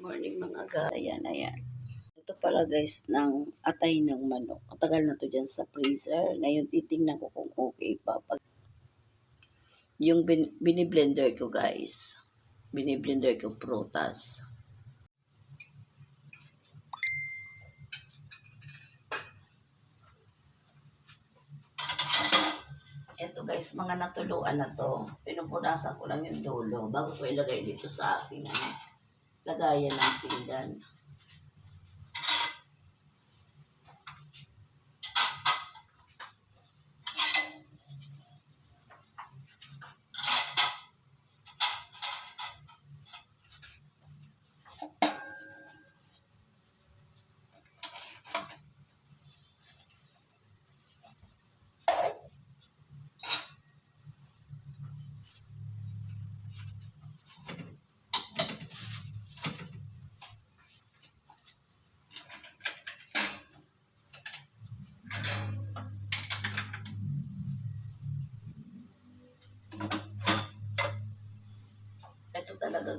Morning mga guys. Ayan, ayan. Ito pala guys ng atay ng manok. Matagal na to dyan sa freezer. Ngayon titingnan ko kung okay pa. Pag yung bin, biniblender ko guys. Biniblender ko prutas. Ito guys, mga natuluan na to. Pinupunasan ko lang yung dulo bago ko ilagay dito sa aking ano, lagayan ng pinggan.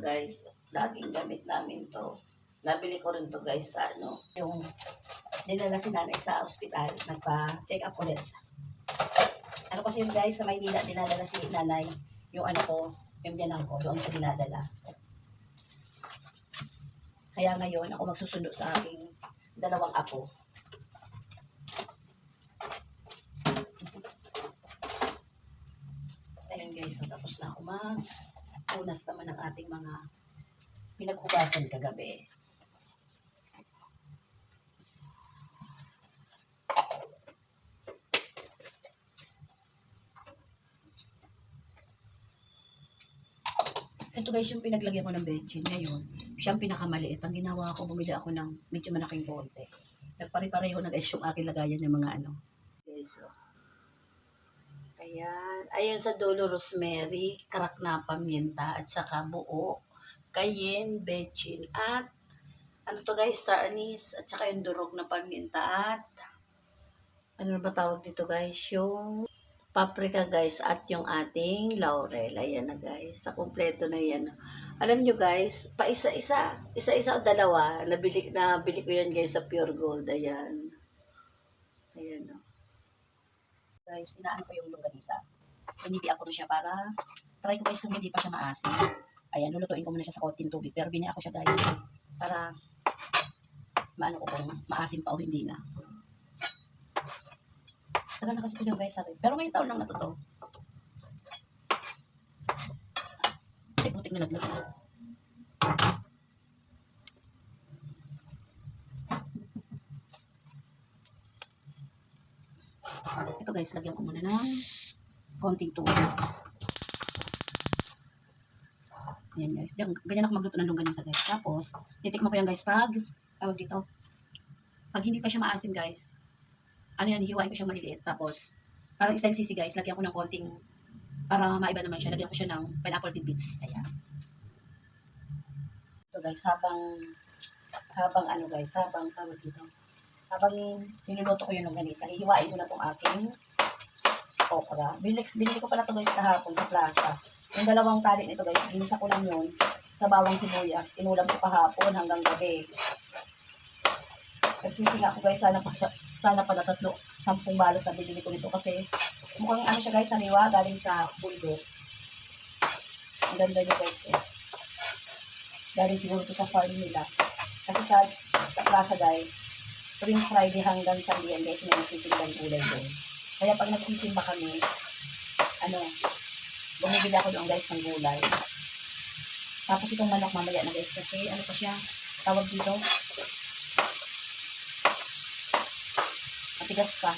Guys, laging gamit namin to. Nabili ko rin to guys sa ano, yung dinala si nanay sa ospital, nagpa-check up ulit. Ano kasi yun guys, sa Maynila, dinadala si nanay, yung ano ko, yung biyanan ko, doon siya dinadala. Kaya ngayon, ako magsusundo sa aking dalawang apo. Ayun guys, so tapos na ako mag punas naman ng ating mga pinaghugasan kagabi. Ito guys, yung pinaglagyan ko ng bedsheet ngayon, siyang pinakamaliit. Ang ginawa ko, bumili ako ng medyo malaking konti. Nagpare-pareho na guys yung aking lagayan ng mga ano. Guys, so. Ayan. Ayan sa dulo, rosemary, crack na paminta, at saka buo, cayenne, bechin, at ano to guys, star anise, at saka yung durog na paminta, at ano ba tawag dito guys, yung paprika guys, at yung ating laurel. Ayan na guys, na kompleto na yan. Alam nyo guys, pa isa-isa, isa-isa o dalawa, nabili, nabili ko yan guys sa Pure Gold. Ayan. Ayan o guys, tinaan ko yung longganisa. Pinibi ako na siya para try ko guys kung hindi pa siya maasim. Ayan, lulutuin ko muna siya sa konting tubig. Pero bini ako siya guys para maano ko kung maasim pa o hindi na. Tagal na kasi yung guys sa Pero ngayong taon lang na to. Ay, putik na naglag. Ito guys, lagyan ko muna ng konting tubig. Ayan guys. Diyan, ganyan ako magluto ng longganisa guys. Tapos, titikman ko yan guys pag, tawag dito. Pag hindi pa siya maasim guys, ano yan, hihiwain ko siya maliliit. Tapos, parang style sisi guys, lagyan ko ng konting, para maiba naman siya, lagyan ko siya ng pineapple tidbits. Ayan. Ito guys, habang, habang ano guys, habang tawag dito habang niluluto ko yung longganisa, hihiwain ko na tong aking okra. Bili, bili ko pala to guys kahapon sa plaza. Yung dalawang tali nito guys, ginisa ko lang yun sa bawang sibuyas. Inulam ko kahapon hanggang gabi. Nagsisinga ako guys, sana sana pala tatlo, sampung balot na binili ko nito kasi mukhang ano siya guys, sariwa, galing sa bundok. Ang ganda niya guys eh. Galing siguro to sa farm nila. Kasi sa, sa plaza guys, tuwing Friday hanggang Sunday yan guys, may nagtitindang gulay doon. Kaya pag nagsisimba kami, ano, bumibili ako doon guys ng gulay. Tapos itong manok mamaya na guys kasi ano pa siya, tawag dito, matigas pa.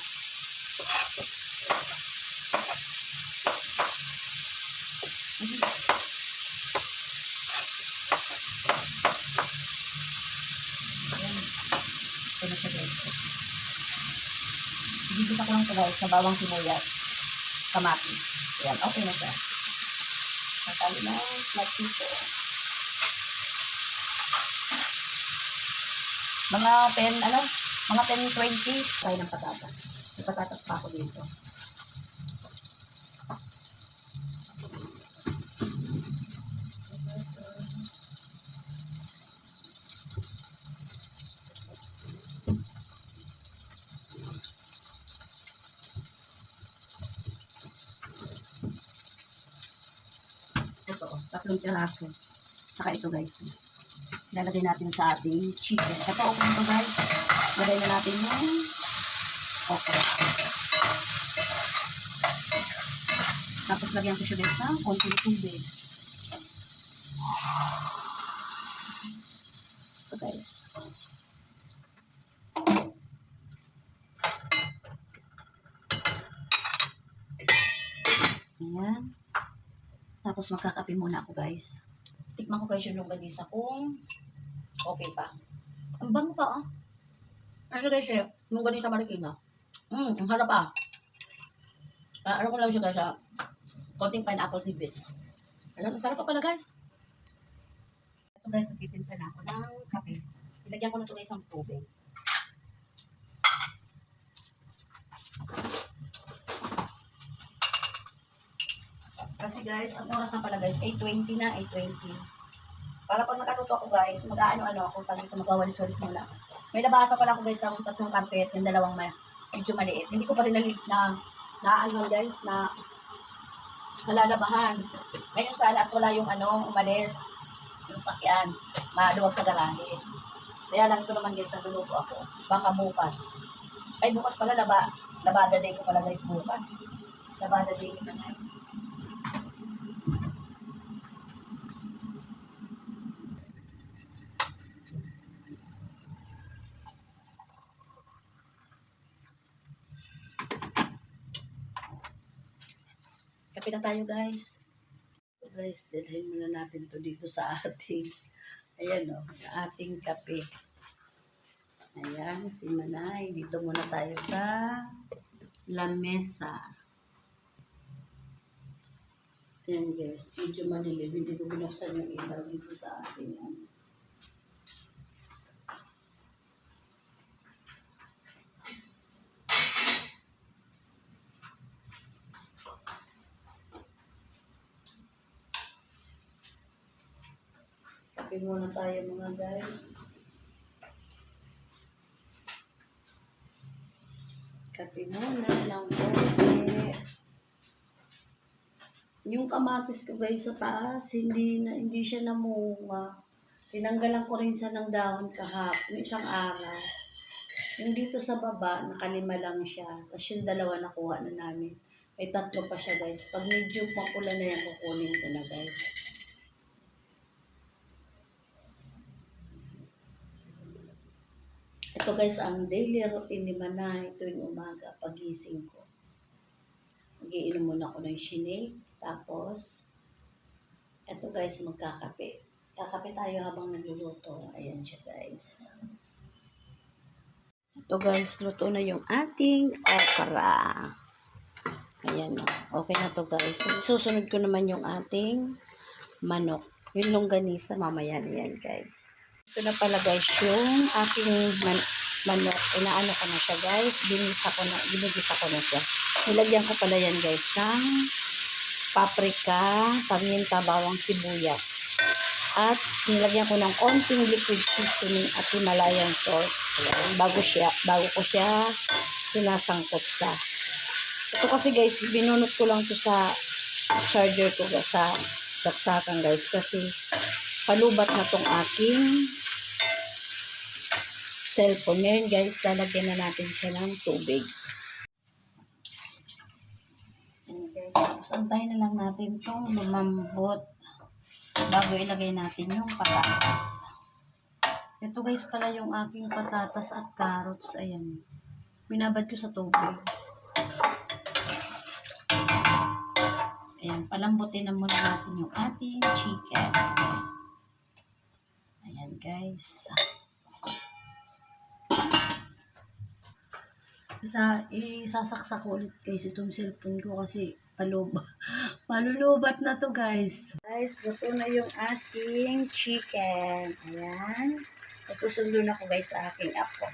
Ayan. Ito na siya guys. Gigisa ko lang ito sa bawang sibuyas. Kamatis. Ayan, okay na siya. Natali na flat dito. Mga 10, ano? Mga 10-20. Try ng patatas. May patatas pa ako dito. Tatlong piraso. Saka ito guys. Lalagay natin sa ating chicken. Ito okay ito guys. Lagay na natin yung okra. Tapos lagyan ko siya guys ng konting tubig. Ito guys. Ayan. Tapos magkakape muna ako guys. Tikman ko guys yung longganisa kung okay pa. Ang bango pa ah. Ano guys eh, longganisa marikina. Mm, ang harap ah. Ah, ano ko lang siya guys ah. Konting pineapple tidbits. Alam, sarap pa pala guys. Ito guys, nagtitimpla na ako ng kape. Ilagyan ko na ito guys ng tubig. Guys, ang oras na pala guys, 8.20 na, 8.20. Para pag nakaluto ako guys, mag-ano-ano ako, tag ito, magwawalis-walis muna. May labahan pa pala ako guys ng tatlong carpet, yung dalawang ma medyo maliit. Hindi ko pa rin nalit na, na ano guys, na nalalabahan. Ngayon sana at wala yung ano, umalis, yung sakyan, maluwag sa garahe. Kaya lang ito naman guys, nagluluto ako. Baka bukas. Ay, bukas pala, laba, labada day ko pala guys bukas. Labada day ko na. Tayo guys. So, guys, dalhin muna natin to dito sa ating, ayan o, sa ating kape. Ayan, si Manay. Dito muna tayo sa lamesa. Ayan guys, medyo malilim. Hindi ko binuksan yung ilaw dito sa ating ano. Kape muna tayo mga guys. Kape muna ng konti. Yung kamatis ko guys sa taas, hindi na hindi siya namunga. Tinanggalan ko rin siya ng dahon kahapon, isang araw. Yung dito sa baba, nakalima lang siya. Tapos yung dalawa nakuha na namin. May tatlo pa siya guys. Pag medyo makula na yan, kukunin ko na guys. Ito guys, ang daily routine ni Manay tuwing umaga, pagising ko. Magiinom muna ako ng shinake. Tapos, ito guys, magkakape. Kakape tayo habang nagluluto. Ayan siya guys. Ito guys, luto na yung ating okra. Ayan o. Okay na to guys. Kasi susunod ko naman yung ating manok. Yung longganisa, mamaya na yan guys. Ito na pala guys yung aking man manok. Inaano ko na siya guys. Binisa ko na, binigisa ko na siya. Nilagyan ko pala yan guys ng paprika, paminta, bawang sibuyas. At nilagyan ko ng konting liquid seasoning at Himalayan salt. Ayan, bago siya, bago ko siya sinasangkot sa. Ito kasi guys, binunot ko lang to sa charger ko sa saksakan guys kasi palubat na tong aking cellphone. Ngayon guys, lalagyan na natin siya ng tubig. Ayan guys, tapos antayin na lang natin itong lumambot bago ilagay natin yung patatas. Ito guys pala yung aking patatas at carrots. Ayan. Binabad ko sa tubig. Ayan, palambutin na muna natin yung ating chicken. Ayan guys. Isa, isasaksak ulit guys itong cellphone ko kasi palub malulubat na to guys. Guys, luto na yung ating chicken. Ayan. At susundo na ko guys sa aking apo.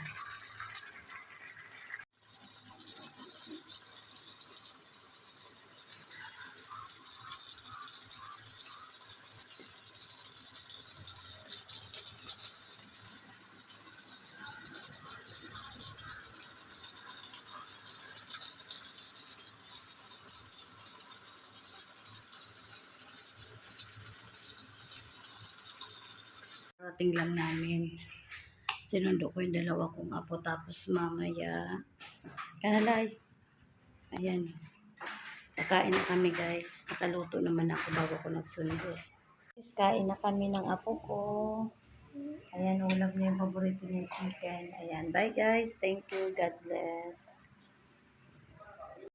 Karating lang namin. Sinundo ko yung dalawa kong apo tapos mamaya. Kanalay. Ayan. Kakain na kami guys. Nakaluto naman ako bago ko nagsundo. Guys, kain na kami ng apo ko. Ayan, ulam niya yung paborito niya chicken. Ayan, bye guys. Thank you. God bless.